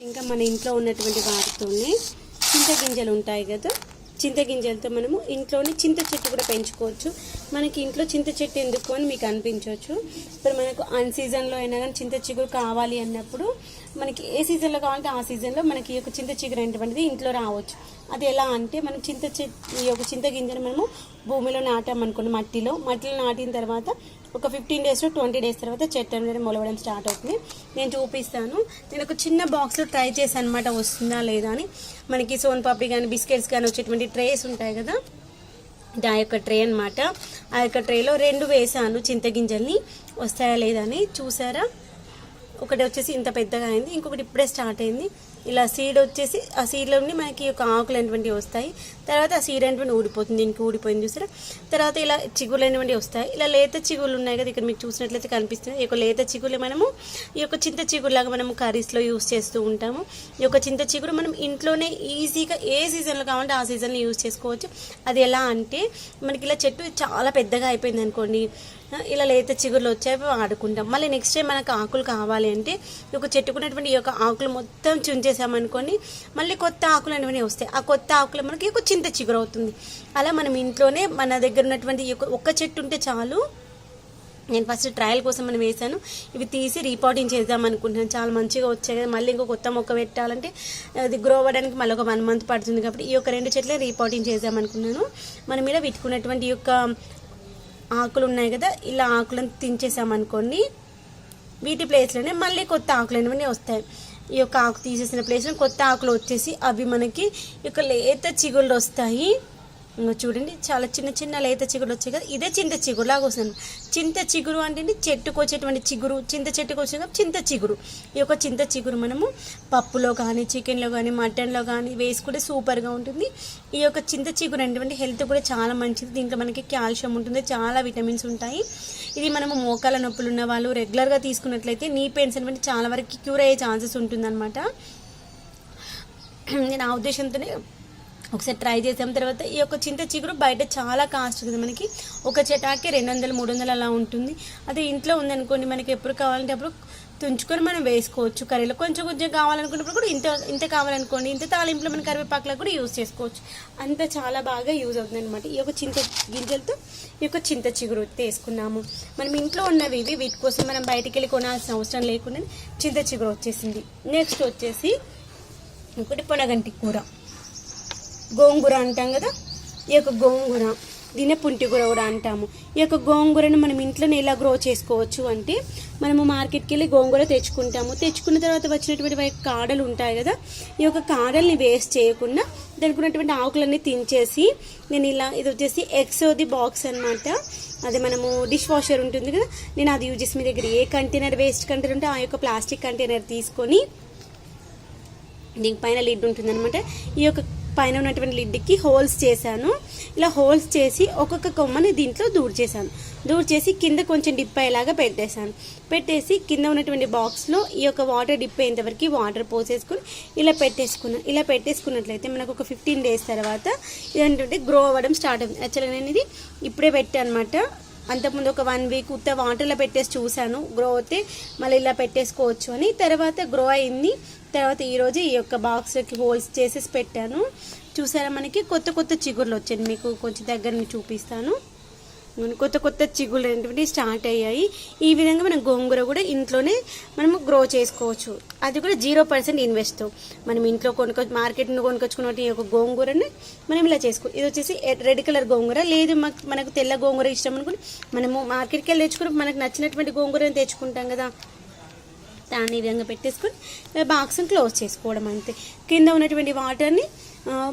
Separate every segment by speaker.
Speaker 1: ఇంకా మన ఇంట్లో ఉన్నటువంటి వాటితోనే చింతగింజలు ఉంటాయి కదా. చింతగింజలతో మనము ఇంట్లోనే చింత చెట్టు కూడా పెంచుకోవచ్చు. మనకి ఇంట్లో చింత చెట్టు ఎందుకు అని మీకు అనిపించవచ్చు. ఇప్పుడు మనకు అన్ సీజన్లో అయినా కానీ చింత చిగురు కావాలి అన్నప్పుడు మనకి ఏ సీజన్లో కావాలంటే ఆ సీజన్లో మనకి ఈ యొక్క చింత చిగురు అనేటువంటిది ఇంట్లో రావచ్చు. అది ఎలా అంటే మనం చింత ఈ యొక్క చింత గింజను మనము భూమిలో నాటామనుకోండి మట్టిలో. మట్టిలో నాటిన తర్వాత ఒక ఫిఫ్టీన్ డేస్ ట్వంటీ డేస్ తర్వాత చెట్టు అనేది మొలవడం స్టార్ట్ అవుతుంది. నేను చూపిస్తాను. నేను ఒక చిన్న బాక్స్లో ట్రై చేశాను అనమాట వస్తుందా లేదా అని. మనకి సోన్ పాపడి కానీ బిస్కెట్స్ కానీ వచ్చేటువంటి ట్రేస్ ఉంటాయి కదా. ఆ యొక్క ట్రే అనమాట ఆ యొక్క ట్రేలో రెండు వేసాను చింతగింజల్ని వస్తాయా లేదా అని. చూసారా? ఒకటి వచ్చేసి ఇంత పెద్దగా అయింది ఇంకొకటి ఇప్పుడే స్టార్ట్ అయింది. ఇలా సీడ్ వచ్చేసి ఆ సీడ్లో నుండి మనకి ఒక ఆకులు అనేటువంటివి వస్తాయి. తర్వాత ఆ సీడ్ అనేటువంటి ఊడిపోతుంది దీనికి ఊడిపోయింది చూసారా? తర్వాత ఇలా చిగులు అనేటువంటివి వస్తాయి. ఇలా లేత చిగులు ఉన్నాయి కదా ఇక్కడ మీకు చూసినట్లయితే కనిపిస్తుంది. ఈ యొక్క లేత చిగులు మనము ఈ యొక్క చింత చిగురులాగా మనము కర్రీస్లో యూస్ చేస్తూ ఉంటాము. ఈ యొక్క చింత చిగురు మనం ఇంట్లోనే ఈజీగా ఏ సీజన్లో కావాలంటే ఆ సీజన్లో యూస్ చేసుకోవచ్చు. అది ఎలా అంటే మనకి ఇలా చెట్టు చాలా పెద్దగా అయిపోయింది అనుకోండి ఇలా లేత చిగురులు వచ్చాయి వాడుకుంటాం. మళ్ళీ నెక్స్ట్ టైం మనకు ఆకులు కావాలి అంటే ఒక చెట్టుకున్నటువంటి ఈ యొక్క ఆకులు మొత్తం చుంచేసామనుకోండి మళ్ళీ కొత్త ఆకులు అనేవి వస్తాయి. ఆ కొత్త ఆకులు మనకి ఒక చింత చిగురు అవుతుంది. అలా మనం ఇంట్లోనే మన దగ్గర ఉన్నటువంటి ఒక్క చెట్టు ఉంటే చాలు. నేను ఫస్ట్ ట్రయల్ కోసం మనం వేసాను ఇవి తీసి రీపాటింగ్ చేద్దాం అనుకుంటున్నాను చాలా మంచిగా వచ్చాయి కదా. మళ్ళీ ఇంకో కొత్త మొక్క పెట్టాలంటే అది గ్రో అవ్వడానికి మళ్ళీ ఒక వన్ మంత్ పడుతుంది కాబట్టి ఈ యొక్క రెండు చెట్లే రీపాటింగ్ చేద్దాం అనుకున్నాను మనం ఇలా పెట్టుకున్నటువంటి ఈ యొక్క ఆకులు ఉన్నాయి కదా ఇలా ఆకులను తించేసామనుకోండి వీటి ప్లేస్లోనే మళ్ళీ కొత్త ఆకులు అనేవి వస్తాయి. ఈ యొక్క ఆకు తీసేసిన ప్లేస్లో కొత్త ఆకులు వచ్చేసి అవి మనకి ఈ యొక్క లేత చిగుళ్ళు వస్తాయి. ఇంకా చూడండి చాలా చిన్న చిన్న లేత చిగురు వచ్చాయి కదా ఇదే చింత చిగురు లాగా వస్తుంది. చింత చిగురు అంటే చెట్టుకు వచ్చేటువంటి చిగురు చింత చెట్టుకు వచ్చే చింత చిగురు. ఈ యొక్క చింత చిగురు మనము పప్పులో కానీ చికెన్లో కానీ మటన్లో కానీ వేసుకుంటే సూపర్గా ఉంటుంది. ఈ యొక్క చింత చిగురు అనేటువంటి హెల్త్ కూడా చాలా మంచిది. దీంట్లో మనకి కాల్షియం ఉంటుంది చాలా విటమిన్స్ ఉంటాయి. ఇది మనము మోకాల నొప్పులు ఉన్న వాళ్ళు రెగ్యులర్గా తీసుకున్నట్లయితే నీ పెయిన్స్ అనేటువంటి చాలా వరకు క్యూర్ అయ్యే ఛాన్సెస్ ఉంటుందన్నమాట. నేను ఆ ఉద్దేశంతోనే ఒకసారి ట్రై చేసాం తర్వాత ఈ యొక్క చింత చిగురు బయట చాలా కాస్ట్ కదా మనకి ఒక చెటాకి రెండు వందలు మూడు వందలు అలా ఉంటుంది. అదే ఇంట్లో ఉందనుకోండి మనకి ఎప్పుడు కావాలంటే అప్పుడు తుంచుకొని మనం వేసుకోవచ్చు. కర్రీలో కొంచెం కొంచెం కావాలనుకున్నప్పుడు కూడా ఇంత ఇంత కావాలనుకోండి ఇంత తాలింపులో మన కరివేపాకులో కూడా యూజ్ చేసుకోవచ్చు. అంత చాలా బాగా యూజ్ అవుతుంది అనమాట ఈ యొక్క చింత గింజలతో ఈ యొక్క చింత చిగురు వేసుకున్నాము మనం ఇంట్లో ఉన్నవి ఇవి వీటి కోసం మనం బయటికి వెళ్ళి కొనాల్సిన అవసరం లేకుండా చింత చిగురు వచ్చేసింది. నెక్స్ట్ వచ్చేసి ఇంకోటి పొనగంటి కూర. గోంగూర అంటాం కదా? ఈ యొక్క గోంగూర దీనే పుంటిగూర కూడా అంటాము. ఈ యొక్క గోంగూరను మనం ఇంట్లోనే ఎలా గ్రో చేసుకోవచ్చు అంటే మనము మార్కెట్కి వెళ్ళి గోంగూర తెచ్చుకుంటాము. తెచ్చుకున్న తర్వాత వచ్చినటువంటి కాడలు ఉంటాయి కదా ఈ యొక్క కాడల్ని వేస్ట్ చేయకుండా దానికి ఉన్నటువంటి ఆకులన్నీ తించేసి నేను ఇలా ఇది వచ్చేసి ఎక్సోది బాక్స్ అనమాట అది మనము డిష్ వాషర్ ఉంటుంది కదా నేను అది యూజ్ చేసి మీ దగ్గర ఏ కంటైనర్ వేస్ట్ కంటైనర్ ఉంటే ఆ యొక్క ప్లాస్టిక్ కంటైనర్ తీసుకొని దీనిపైన లిడ్ ఉంటుందన్నమాట. ఈ యొక్క పైన ఉన్నటువంటి లిడ్కి హోల్స్ చేశాను. ఇలా హోల్స్ చేసి ఒక్కొక్క కొమ్మని దీంట్లో దూర్ చేశాను. దూర్ చేసి కింద కొంచెం డిప్ అయ్యేలాగా పెట్టేశాను. పెట్టేసి కింద ఉన్నటువంటి బాక్స్లో ఈ యొక్క వాటర్ డిప్ అయ్యేంత వరకు వాటర్ పోసేసుకుని ఇలా పెట్టేసుకున్నాను ఇలా పెట్టేసుకున్నట్లయితే మనకు ఒక ఫిఫ్టీన్ డేస్ తర్వాత ఇదేంటంటే గ్రో అవ్వడం స్టార్ట్ అవుతుంది. యాక్చువల్గా నేను ఇది ఇప్పుడే పెట్టాను అనమాట అంతకుముందు ఒక వన్ వీక్ ఉత్త వాటర్లో పెట్టేసి చూశాను. గ్రో అయితే మళ్ళీ ఇలా పెట్టేసుకోవచ్చు అని. తర్వాత గ్రో అయింది. తర్వాత ఈరోజు ఈ యొక్క బాక్స్కి హోల్స్ చేసేసి పెట్టాను. చూసారా మనకి? కొత్త కొత్త చిగుర్లు వచ్చాయి. మీకు కొంచెం దగ్గర చూపిస్తాను. కొత్త కొత్త చిగుళ్ళు అనేటువంటి స్టార్ట్ అయ్యాయి. ఈ విధంగా మనం గోంగూర కూడా ఇంట్లోనే మనము గ్రో చేసుకోవచ్చు. అది కూడా జీరో పర్సెంట్ ఇన్వెస్ట్తో మనం ఇంట్లో కొనుక్కో మార్కెట్ నుండి కొనుకొచ్చుకున్న ఈ యొక్క గోంగూరని మనం ఇలా చేసుకో ఇది వచ్చేసి రెడ్ కలర్ గోంగూర. లేదు మనకు తెల్ల గోంగూర ఇష్టం అనుకుని మనము మార్కెట్కి వెళ్ళి తెచ్చుకుని మనకు నచ్చినటువంటి గోంగూరని తెచ్చుకుంటాం కదా. దాన్ని ఈ విధంగా పెట్టేసుకొని బాక్స్ని క్లోజ్ చేసుకోవడం అంతే. కింద ఉన్నటువంటి వాటర్ని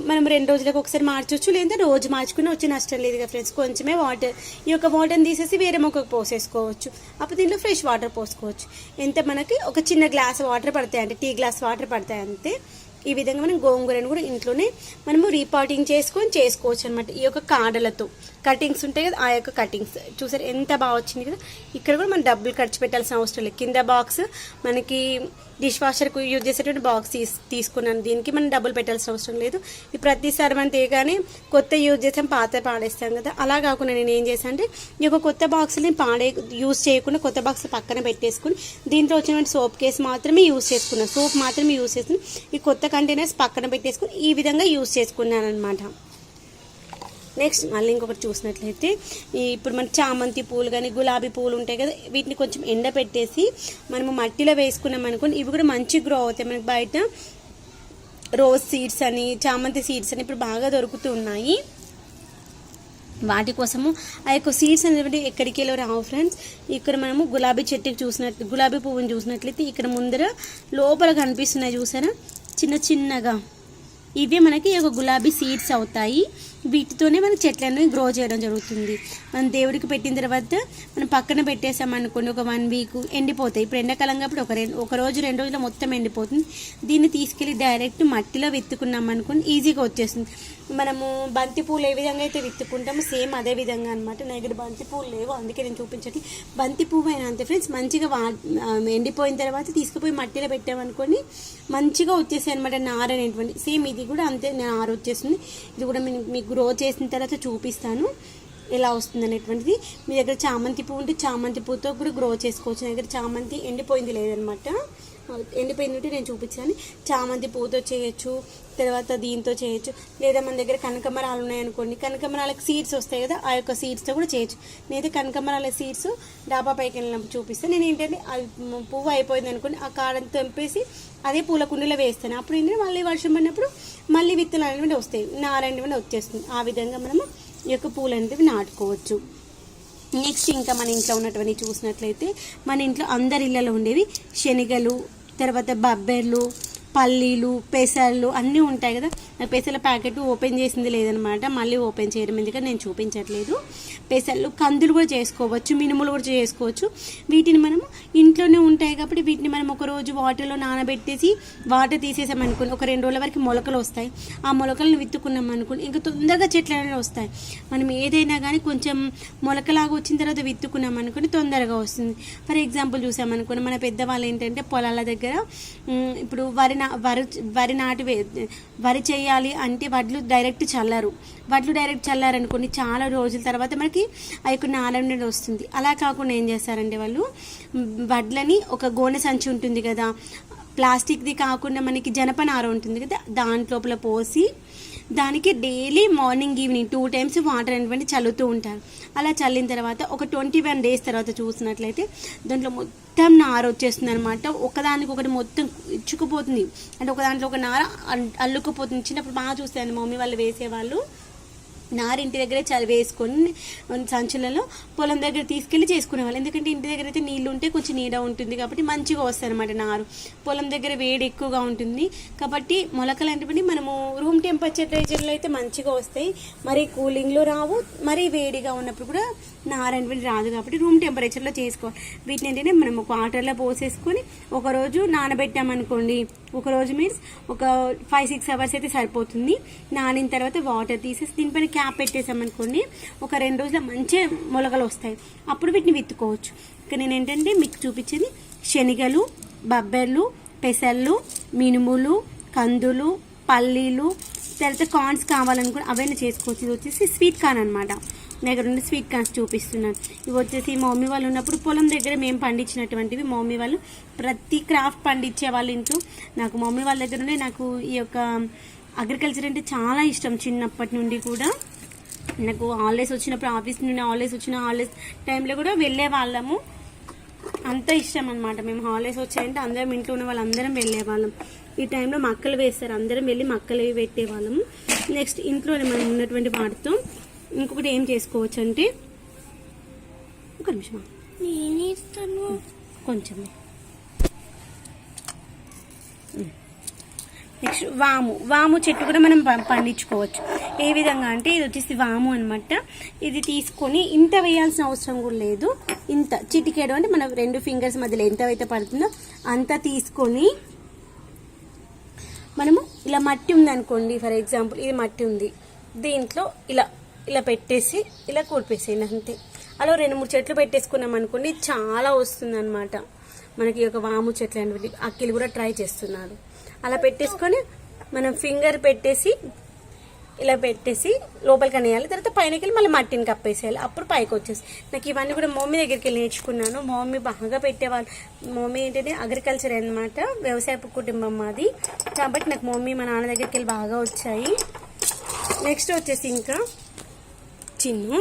Speaker 1: మనం రెండు రోజులకు ఒకసారి మార్చవచ్చు లేదా రోజు మార్చుకుని వచ్చి నష్టం లేదు కదా ఫ్రెండ్స్. కొంచెమే వాటర్ ఈ యొక్క వాటర్ని తీసేసి వేరే మొక్కకు పోసేసుకోవచ్చు. అప్పుడు దీంట్లో ఫ్రెష్ వాటర్ పోసుకోవచ్చు. ఎంత మనకి ఒక చిన్న గ్లాస్ వాటర్ పడతాయి అంటే టీ గ్లాస్ వాటర్ పడతాయి అంతే. ఈ విధంగా మనం గోంగూరను కూడా ఇంట్లోనే మనము రీపాటింగ్ చేసుకొని చేసుకోవచ్చు అనమాట ఈ యొక్క కాడలతో. కటింగ్స్ ఉంటాయి కదా ఆ యొక్క కటింగ్స్ చూసారు ఎంత బాగా వచ్చింది కదా. ఇక్కడ కూడా మనం డబ్బులు ఖర్చు పెట్టాల్సిన అవసరం లేదు. కింద బాక్స్ మనకి డిష్ వాషర్కు యూజ్ చేసేటువంటి బాక్స్ తీసుకున్నాను. దీనికి మనం డబ్బులు పెట్టాల్సిన అవసరం లేదు. ఈ ప్రతిసారి మనం తీయగానే కొత్త యూజ్ చేసాం పాత పాడేస్తాం కదా. అలా కాకుండా నేను ఏం చేశాను అంటే ఈ యొక్క కొత్త బాక్స్ని పాడే యూజ్ చేయకుండా కొత్త బాక్స్ పక్కన పెట్టేసుకుని దీంట్లో వచ్చినటువంటి సోప్ కేస్ మాత్రమే యూజ్ చేసుకున్నాను. సోప్ మాత్రమే యూజ్ చేసుకుని ఈ కొత్త కంటైనర్స్ పక్కన పెట్టేసుకుని ఈ విధంగా యూజ్ చేసుకున్నాను అనమాట నెక్స్ట్ మళ్ళీ ఇంకొకటి చూసినట్లయితే ఇప్పుడు మన చామంతి పూలు కానీ గులాబీ పూలు ఉంటాయి కదా వీటిని కొంచెం ఎండ పెట్టేసి మనము మట్టిలో వేసుకున్నాం అనుకోండి ఇవి కూడా మంచి గ్రో అవుతాయి. మనకి బయట రోజ్ సీడ్స్ అని చామంతి సీడ్స్ అని ఇప్పుడు బాగా దొరుకుతూ ఉన్నాయి వాటి కోసము ఆ యొక్క సీడ్స్ అనేవి ఎక్కడికి వెళ్ళి రావు ఫ్రెండ్స్ ఇక్కడ మనము గులాబీ చెట్టుకి చూసినట్టు గులాబీ పువ్వుని చూసినట్లయితే ఇక్కడ ముందర లోపల కనిపిస్తున్నాయి చూసారా? చిన్న చిన్నగా. ఇవే మనకి ఒక గులాబీ సీడ్స్ అవుతాయి. వీటితోనే మన చెట్లను గ్రో చేయడం జరుగుతుంది. మనం దేవుడికి పెట్టిన తర్వాత మనం పక్కన పెట్టేసాం అనుకోండి ఒక వన్ వీక్ ఎండిపోతాయి. ఇప్పుడు ఎండాకాలం కాబట్టి ఒక రెండు ఒక రోజు రెండు రోజులు మొత్తం ఎండిపోతుంది. దీన్ని తీసుకెళ్ళి డైరెక్ట్ మట్టిలో వెతుకున్నాం అనుకోండి ఈజీగా వచ్చేస్తుంది. మనము బంతిపూలు ఏ విధంగా అయితే విత్తుకుంటామో సేమ్ అదే విధంగా అనమాట నా దగ్గర బంతిపూలు లేవు అందుకే నేను చూపించట్లేదు బంతి పువ్వు అయినా అంతే ఫ్రెండ్స్ మంచిగా వా ఎండిపోయిన తర్వాత తీసుకుపోయి మట్టిలో పెట్టామనుకోండి మంచిగా వచ్చేసాయి అనమాట నార అనేటువంటి సేమ్ ఇది కూడా అంతే నార వచ్చేస్తుంది. ఇది కూడా మీ- మీకు గ్రో చేసిన తర్వాత చూపిస్తాను ఎలా వస్తుంది అనేటువంటిది. మీ దగ్గర చామంతి పువ్వు ఉంటే చామంతి పువ్వుతో కూడా గ్రో చేసుకోవచ్చు. నా దగ్గర చామంతి ఎండిపోయింది లేదనమాట ఎండిపోయింది ఉంటే నేను చూపించాను. చామంతి పూతో చేయొచ్చు తర్వాత దీంతో చేయొచ్చు. లేదా మన దగ్గర కనకమరాలు ఉన్నాయనుకోండి కనకమరాలకు సీడ్స్ వస్తాయి కదా ఆ యొక్క సీడ్స్తో కూడా చేయొచ్చు. నేనైతే కనకమరాల సీడ్స్ డాబా పైకి వెళ్ళినప్పుడు చూపిస్తాను నేను ఏంటంటే అది పువ్వు అయిపోయింది అనుకోండి ఆ కాడని తెంపేసి అదే పూల కుండీలో వేస్తాను. అప్పుడు ఏంటంటే మళ్ళీ వర్షం పడినప్పుడు మళ్ళీ విత్తనాలు అనేవి వస్తాయి. నార అనేవి వచ్చేస్తుంది. ఆ విధంగా మనము ఈ యొక్క పూలు అనేవి నాటుకోవచ్చు. నెక్స్ట్ ఇంకా మన ఇంట్లో ఉన్నటువంటి చూసినట్లయితే మన ఇంట్లో అందరి ఇళ్ళలో ఉండేవి శనగలు తర్వాత బబ్బెర్లు పల్లీలు పెసర్లు అన్నీ ఉంటాయి కదా. నాకు పెసర్ల ప్యాకెట్ ఓపెన్ చేసింది లేదనమాట. మళ్ళీ ఓపెన్ చేయడం ఎందుకంటే నేను చూపించట్లేదు. పెసర్లు కందులు కూడా చేసుకోవచ్చు మినుములు కూడా చేసుకోవచ్చు. వీటిని మనము ఇంట్లోనే ఉంటాయి కాబట్టి వీటిని మనం ఒక రోజు వాటర్లో నానబెట్టేసి వాటర్ తీసేసాం అనుకోండి. ఒక రెండు రోజుల వరకు మొలకలు వస్తాయి. ఆ మొలకలను విత్తుకున్నాం అనుకోండి. ఇంకా తొందరగా చెట్లు అనేవి వస్తాయి. మనం ఏదైనా కానీ కొంచెం మొలకలాగా వచ్చిన తర్వాత విత్తుకున్నాం అనుకోండి తొందరగా వస్తుంది. ఫర్ ఎగ్జాంపుల్ చూసామనుకోండి మన పెద్దవాళ్ళు ఏంటంటే పొలాల దగ్గర ఇప్పుడు వరి నా వరి వరి నాటి వే- వరి చేయాలి అంటే వడ్లు డైరెక్ట్ చల్లారు. వడ్లు డైరెక్ట్ చల్లారనుకోండి చాలా రోజుల తర్వాత మనకి ఆ యొక్క నార నుండి వస్తుంది. అలా కాకుండా ఏం చేస్తారంటే వాళ్ళు? వడ్లని ఒక గోనె సంచి ఉంటుంది కదా ప్లాస్టిక్ది కాకుండా మనకి జనపనార ఉంటుంది కదా దాంట్లోపల పోసి దానికి daily morning evening two times water అనేటువంటి చల్లుతూ ఉంటారు. అలా చల్లిన తర్వాత ఒక ట్వంటీ వన్ డేస్ తర్వాత చూసినట్లయితే దాంట్లో మొత్తం నార వచ్చేస్తుంది అనమాట ఒకదానికి ఒకటి మొత్తం ఇచ్చుకుపోతుంది. అంటే ఒక దాంట్లో ఒక నార అల్- అల్లుకుపోతుంది. చిన్నప్పుడు బాగా చూస్తాను మమ్మీ వాళ్ళు వేసేవాళ్ళు. నారు ఇంటి దగ్గరే చదివేసుకొని సంచులలో పొలం దగ్గర తీసుకెళ్ళి చేసుకునేవాళ్ళు. ఎందుకంటే ఇంటి దగ్గర అయితే నీళ్ళు ఉంటే కొంచెం నీడ ఉంటుంది కాబట్టి మంచిగా వస్తుంది అనమాట నారు. పొలం దగ్గర వేడి ఎక్కువగా ఉంటుంది కాబట్టి మొలకలు అంటే మనము రూమ్ టెంపరేచర్లో అయితే మంచిగా వస్తాయి. మరి కూలింగ్లో రావు మరీ వేడిగా ఉన్నప్పుడు కూడా నారు అనేది రాదు కాబట్టి రూమ్ టెంపరేచర్లో చేసుకోవాలి. వీటిని ఏంటంటే మనం ఒక వాటర్లో పోసేసుకొని ఒకరోజు నానబెట్టామనుకోండి ఒక రోజు మీన్స్ ఒక ఫైవ్ సిక్స్ అవర్స్ అయితే సరిపోతుంది. నానిన తర్వాత వాటర్ తీసేసి దీనిపైన క్యాప్ పెట్టేసామనుకోండి ఒక రెండు రోజుల మంచిగా మొలకలు వస్తాయి. అప్పుడు వీటిని విత్తుకోవచ్చు. ఇక నేను ఏంటంటే మీకు చూపించేది శనగలు బబ్బెర్లు పెసర్లు మినుములు కందులు పల్లీలు తర్వాత కార్న్స్ కావాలనుకుని అవన్నీ చేసుకోవచ్చు. ఇది వచ్చేసి స్వీట్ కార్న్ అనమాట దగ్గర నుండి స్వీట్ కార్న్స్ చూపిస్తున్నాను. ఇవి వచ్చేసి మమ్మీ వాళ్ళు ఉన్నప్పుడు పొలం దగ్గర మేము పండించినటువంటివి. మమ్మీ వాళ్ళు ప్రతి క్రాఫ్ట్ పండించే వాళ్ళు ఇంటూ నాకు మమ్మీ వాళ్ళ దగ్గర నాకు ఈ యొక్క అగ్రికల్చర్ అంటే చాలా ఇష్టం చిన్నప్పటి నుండి కూడా. నాకు హాలిడేస్ వచ్చినప్పుడు ఆఫీస్ నుండి హాలిడేస్ వచ్చిన హాలిడేస్ టైంలో కూడా వెళ్ళే వాళ్ళము. అంత ఇష్టం అనమాట మేము హాలిడేస్ వచ్చాయంటే అందరం ఇంట్లో ఉన్న వాళ్ళందరం వెళ్ళే వాళ్ళం. ఈ టైంలో మక్కలు వేస్తారు. అందరం వెళ్ళి మక్కలు పెట్టే వాళ్ళము. నెక్స్ట్ ఇంట్లోనే మనం ఉన్నటువంటి వాటితో ఇంకొకటి ఏం చేసుకోవచ్చు అంటే ఒక నిమిషం. కొంచెం. నెక్స్ట్ వాము. వాము చెట్టు కూడా మనం పండించుకోవచ్చు. ఏ విధంగా అంటే ఇది వచ్చేసి వాము అనమాట ఇది తీసుకొని ఇంత వేయాల్సిన అవసరం కూడా లేదు. ఇంత చిటికేడు అంటే మన రెండు ఫింగర్స్ మధ్యలో ఎంత అయితే పడుతుందో అంత తీసుకొని మనము ఇలా మట్టి ఉంది అనుకోండి ఫర్ ఎగ్జాంపుల్ ఇది మట్టి ఉంది. దీంట్లో ఇలా ఇలా పెట్టేసి ఇలా కూర్పేసేయండి అంతే. అలా రెండు మూడు చెట్లు పెట్టేసుకున్నాం అనుకోండి చాలా వస్తుంది అనమాట మనకి ఒక వాము చెట్లు అనేవి అక్కిలు కూడా ట్రై చేస్తున్నారు. అలా పెట్టేసుకొని మనం ఫింగర్ పెట్టేసి ఇలా పెట్టేసి లోపలికి అనేయాలి. తర్వాత పైనకి వెళ్ళి మళ్ళీ మట్టిని కప్పేసేయాలి. అప్పుడు పైకి వచ్చేసి. నాకు ఇవన్నీ కూడా మమ్మీ దగ్గరికి వెళ్ళి నేర్చుకున్నాను. మమ్మీ బాగా పెట్టేవాళ్ళు. మమ్మీ ఏంటంటే అగ్రికల్చర్ అనమాట వ్యవసాయపు కుటుంబం మాది. కాబట్టి నాకు మమ్మీ మా నాన్న దగ్గరికి వెళ్ళి బాగా వచ్చాయి. నెక్స్ట్ వచ్చేసి ఇంకా చిన్ను